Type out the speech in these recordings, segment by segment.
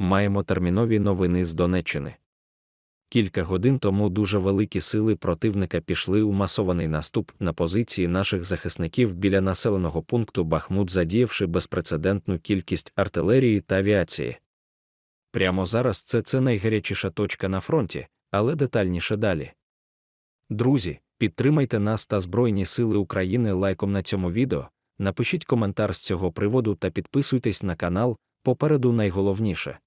маємо термінові новини з Донеччини. Кілька годин тому дуже великі сили противника пішли у масований наступ на позиції наших захисників біля населеного пункту Бахмут, задіявши безпрецедентну кількість артилерії та авіації. Прямо зараз це це найгарячіша точка на фронті, але детальніше далі. Друзі, підтримайте нас та Збройні Сили України лайком на цьому відео, напишіть коментар з цього приводу та підписуйтесь на канал, попереду найголовніше.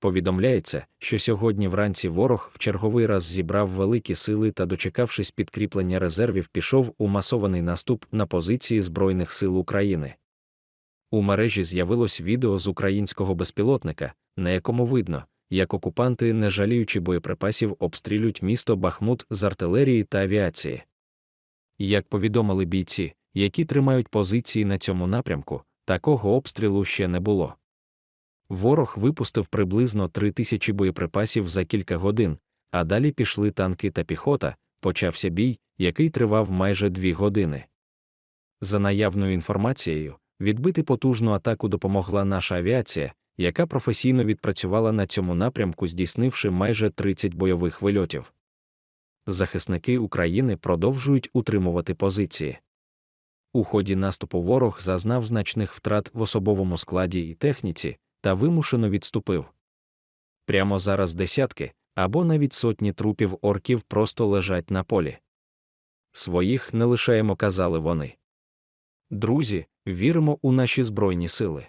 Повідомляється, що сьогодні вранці ворог в черговий раз зібрав великі сили та, дочекавшись підкріплення резервів, пішов у масований наступ на позиції Збройних сил України. У мережі з'явилось відео з українського безпілотника, на якому видно, як окупанти, не жаліючи боєприпасів, обстрілюють місто Бахмут з артилерії та авіації. Як повідомили бійці, які тримають позиції на цьому напрямку, такого обстрілу ще не було. Ворог випустив приблизно три тисячі боєприпасів за кілька годин, а далі пішли танки та піхота, почався бій, який тривав майже дві години. За наявною інформацією, відбити потужну атаку допомогла наша авіація, яка професійно відпрацювала на цьому напрямку, здійснивши майже 30 бойових вильотів. Захисники України продовжують утримувати позиції. У ході наступу ворог зазнав значних втрат в особовому складі і техніці та вимушено відступив. Прямо зараз десятки або навіть сотні трупів орків просто лежать на полі. Своїх не лишаємо, казали вони. Друзі, віримо у наші Збройні сили.